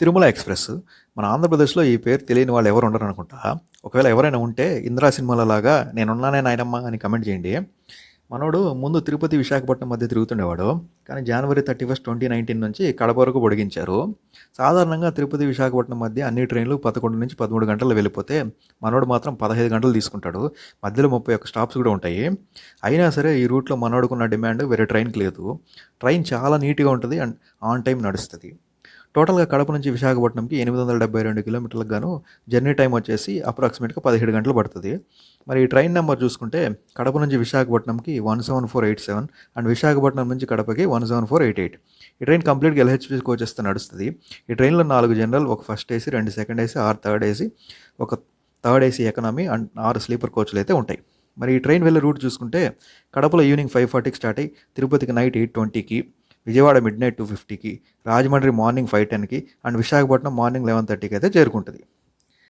Tirumala express. మన ఆంధ్రప్రదేశ్‌లో ఈ పేరు తెలియని వాళ్ళు ఎవరు ఉండరు అనుకుంటా ఒకవేళ ఎవరైనా ఉంటే 'ఇందిరా' సినిమాలలాగా 'నేనున్నానే నాయనమ్మ' అని కమెంట్ చేయండి. మనోడు ముందు తిరుపతి, విశాఖపట్నం మధ్య తిరుగుతుండేవాడు. కానీ జనవరి 31, 2019 నుంచి కడప వరకు పొడిగించారు. సాధారణంగా తిరుపతి, విశాఖపట్నం మధ్య అన్ని ట్రైన్లు పదకొండు నుంచి పదమూడు గంటలు వెళ్ళిపోతే మనోడు మాత్రం 15 గంటలు తీసుకుంటాడు. మధ్యలో 31 స్టాప్స్ కూడా ఉంటాయి. అయినా సరే ఈ రూట్‌లో మనోడుకున్న డిమాండ్ వేరే ట్రైన్‌కి లేదు. ట్రైన్ చాలా నీట్‌గా ఉంటుంది అండ్ ఆన్ టైం నడుస్తుంది టోటల్‌గా కడప నుంచి విశాఖపట్నంకి 872 కిలోమీటర్లకు గాను జర్నీ టైం వచ్చేసి అప్రాక్సిమేట్‌గా 17 గంటలు పడుతుంది మరి ఈ ట్రైన్ నెంబర్ చూసుకుంటే కడప నుంచి విశాఖపట్నంకి 17487 అండ్ విశాఖపట్నం నుంచి కడపకి 17488. ఈ ట్రైన్ కంప్లీట్‌గా ఎల్‌హెచ్‌బి కోచెస్‌తో నడుస్తుంది ఈ ట్రైన్‌లో నాలుగు జనరల్, ఒక ఫస్ట్ ఏసీ, రెండు సెకండ్ ఏసీ, ఆరు థర్డ్ ఏసీ, ఒక థర్డ్ ఏసీ ఎకనామీ అండ్ ఆరు స్లీపర్ కోచ్లు అయితే ఉంటాయి. మరి ఈ ట్రైన్ వెళ్ళే రూట్ చూసుకుంటే కడపలో ఈవినింగ్ 5:40కి స్టార్ట్ అయ్యి తిరుపతికి నైట్ 8:20కి, విజయవాడ మిడ్ నైట్ టూ ఫిఫ్టీకి రాజమండ్రి మార్నింగ్ 5:10కి అండ్ విశాఖపట్నం మార్నింగ్ 11:30కి అయితే చేరుకుంటుంది.